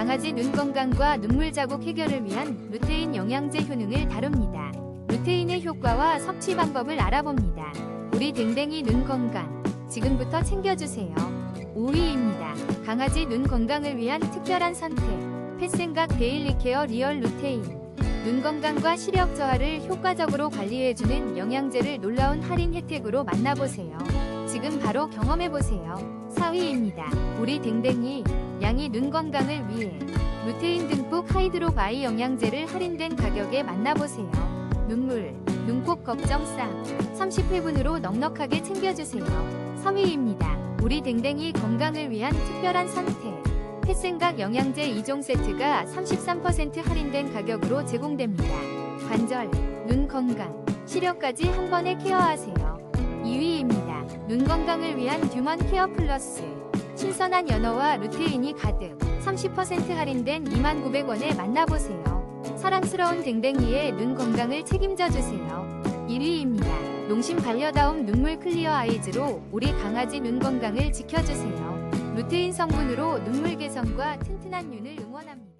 강아지 눈 건강과 눈물 자국 해결을 위한 루테인 영양제 효능을 다룹니다. 루테인의 효과와 섭취 방법을 알아봅니다. 우리 댕댕이 눈 건강 지금부터 챙겨주세요. 5위입니다. 강아지 눈 건강을 위한 특별한 선택 펫생각 데일리 케어 리얼 루테인 눈 건강과 시력 저하를 효과적으로 관리해주는 영양제를 놀라운 할인 혜택으로 만나보세요. 지금 바로 경험해보세요. 4위입니다. 우리 댕댕이 양이 눈 건강을 위해 루테인 듬뿍 하이드로바이 영양제를 할인된 가격에 만나보세요. 눈물, 눈곱 걱정쌈 30회분으로 넉넉하게 챙겨주세요. 3위입니다. 우리 댕댕이 건강을 위한 특별한 선택 펫생각 영양제 2종 세트가 33% 할인된 가격으로 제공됩니다. 관절, 눈 건강, 시력까지 한 번에 케어하세요. 2위입니다. 눈 건강을 위한 듀먼 케어 플러스 신선한 연어와 루테인이 가득 30% 할인된 29,900원에 만나보세요. 사랑스러운 댕댕이의 눈 건강을 책임져 주세요. 1위입니다. 농심 반려다움 눈물 클리어 아이즈로 우리 강아지 눈 건강을 지켜주세요. 루테인 성분으로 눈물 개선과 튼튼한 눈을 응원합니다.